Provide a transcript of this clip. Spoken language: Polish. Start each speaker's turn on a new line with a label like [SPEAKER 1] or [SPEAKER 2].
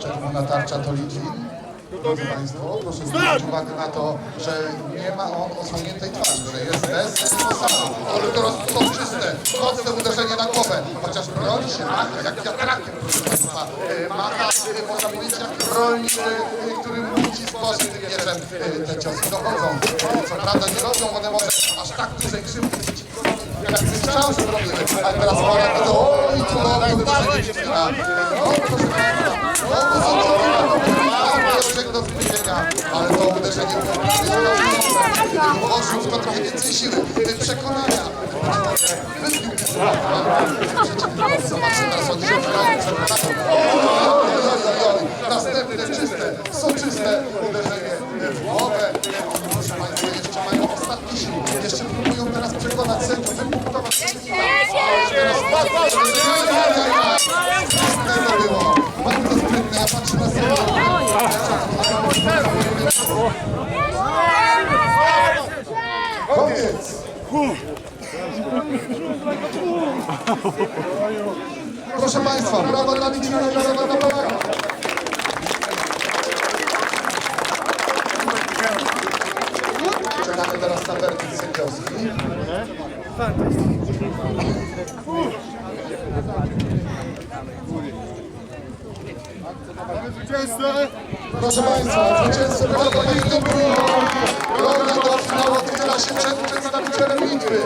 [SPEAKER 1] Czerwona tarcza to Lidzin. Drodzy Państwo, proszę zwrócić uwagę na to, że nie ma on osłoniętej twarzy, że jest bez samo. Ale teraz są czyste, mocne uderzenie na głowę. Chociaż broni się macha, jak wiatrakiem, proszę Państwa. E, Macha, e, można powiedzieć, jak rolnik, e, który z koszy tym mieczem. E, Te ciosy dochodzą. Co prawda nie robią one może aż tak dużej krzywdy jak strzał się robimy. Ale teraz pora to, oj, cudowne uderzenie proszę Państwa, no, to są do zbycienia, ale to uderzenie włożył w to trochę więcej siły, przekonania. Te słowa. Zobaczcie teraz od Następne czyste, soczyste uderzenie w głowę. Proszę Państwa, jeszcze mają ostatnie siły. Jeszcze próbują teraz przekonać sędziów, wypunktować. Teraz bardzo to było. Bardzo sprytne, ja patrzę na sędziów. Koniec! Proszę Państwa, brawa dla Lidzina, brawa dla Polaka. Czekamy teraz na werdykt sędziowski. Proszę Państwa, zwycięzcą brawa Lidzina Droga do finału otwiera się przed przedstawicielem Litwy.